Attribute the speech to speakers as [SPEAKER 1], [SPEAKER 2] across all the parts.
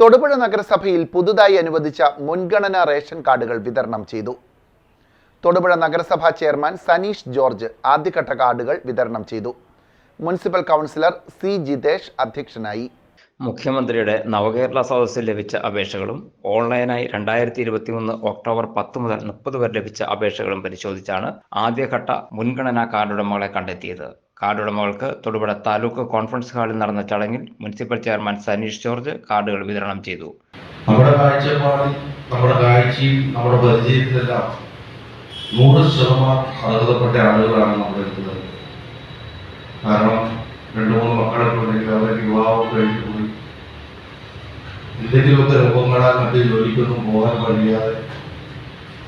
[SPEAKER 1] തൊടുപുഴ നഗരസഭയിൽ പുതുതായി അനുവദിച്ച മുൻഗണനാ റേഷൻ കാർഡുകൾ വിതരണം ചെയ്തു. തൊടുപുഴ നഗരസഭാ ചെയർമാൻ സനീഷ് ജോർജ് ആദ്യഘട്ട കാർഡുകൾ വിതരണം ചെയ്തു. മുനിസിപ്പൽ കൗൺസിലർ സി ജിതേഷ് അധ്യക്ഷനായി.
[SPEAKER 2] മുഖ്യമന്ത്രിയുടെ നവകേരള സദസ്സിൽ ലഭിച്ച അപേക്ഷകളും ഓൺലൈനായി രണ്ടായിരത്തി ഇരുപത്തി മൂന്ന് ഒക്ടോബർ പത്ത് മുതൽ മുപ്പത് വരെ ലഭിച്ച അപേക്ഷകളും പരിശോധിച്ചാണ് ആദ്യഘട്ട മുൻഗണനാ കാർഡുടമകളെ കണ്ടെത്തിയത്. കാർഡുടമകൾക്ക് തൊടുപുഴ താലൂക്ക് കോൺഫറൻസ് ഹാളിൽ നടന്ന ചടങ്ങിൽ മുനിസിപ്പൽ ചെയർമാൻ സനീഷ് ജോർജ് കാർഡുകൾ വിതരണം ചെയ്തു.
[SPEAKER 3] നമ്മുടെ കാഴ്ചപ്പാടിൽ നമ്മുടെ കാഴ്ചയും നമ്മുടെ പരിചയത്തിലെല്ലാം നൂറ് ശതമാനം അർഹതപ്പെട്ട ആളുകളാണ് നമ്മൾ അടുത്തുള്ളത് കാരണം രണ്ടു മൂന്ന് മക്കളൊക്കെ ഉണ്ടെങ്കിൽ അവർക്ക് വിവാഹം കഴിഞ്ഞു പോയി. എന്തെങ്കിലുമൊക്കെ രോഗങ്ങളാൽ മറ്റ് ജോലിക്കൊന്നും പോകാൻ കഴിയാതെ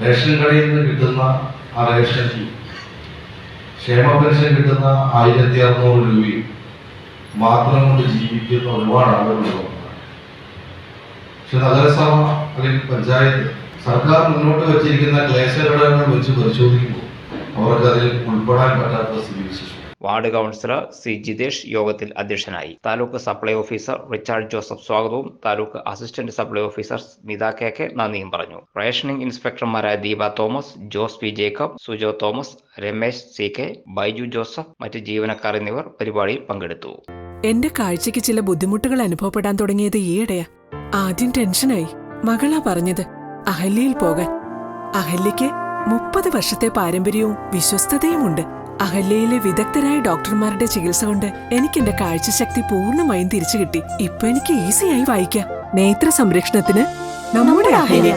[SPEAKER 3] റേഷൻ കടയിൽ നിന്ന് കിട്ടുന്ന ആ റേഷൻ ക്ഷേമ പെൻഷൻ കിട്ടുന്ന ആയിരത്തി അറുന്നൂറ് രൂപയും മാത്രം കൊണ്ട് ജീവിക്കുന്ന ഒരുപാട് ആളുകളുണ്ട് പക്ഷെ നഗരസഭ അല്ലെങ്കിൽ പഞ്ചായത്ത് സർക്കാർ മുന്നോട്ട് വെച്ചിരിക്കുന്ന ക്ലേശഘടകങ്ങൾ വെച്ച് പരിശോധിക്കുമ്പോൾ അവർക്ക് അതിൽ ഉൾപ്പെടാൻ പറ്റാത്ത സ്ഥിതി വിശേഷം
[SPEAKER 2] വാർഡ് കൗൺസിലർ സി ജിതേഷ് യോഗത്തിൽ അധ്യക്ഷനായി. Taluk supply officer Richard Joseph സ്വാഗതവും taluk assistant supply officer Smitha K K നന്ദിയും പറഞ്ഞു. Rationing ഇൻസ്പെക്ടർമാരായ Deepa Thomas Jose P Jacob Sujo Thomas Ramesh C K Baiju Joseph മറ്റ് ജീവനക്കാർ എന്നിവർ പരിപാടിയിൽ പങ്കെടുത്തു.
[SPEAKER 4] എന്റെ കാഴ്ചക്ക് ചില ബുദ്ധിമുട്ടുകൾ അനുഭവപ്പെടാൻ തുടങ്ങിയത് ഈയിടെയാ. ആദ്യം ടെൻഷനായി. മകളാ പറഞ്ഞത് അഹല്യയിൽ പോകാൻ. അഹല്യയ്ക്ക് മുപ്പത് വർഷത്തെ പാരമ്പര്യവും വിശ്വസ്തതയുമുണ്ട്. അഹല്യയിലെ വിദഗ്ധരായ ഡോക്ടർമാരുടെ ചികിത്സ കൊണ്ട് എനിക്ക് എന്റെ കാഴ്ചശക്തി പൂർണമായും തിരിച്ചു കിട്ടി ഇപ്പൊ എനിക്ക് ഈസിയായി വായിക്കാം. നേത്ര സംരക്ഷണത്തിന് നമ്മുടെ Ahalya.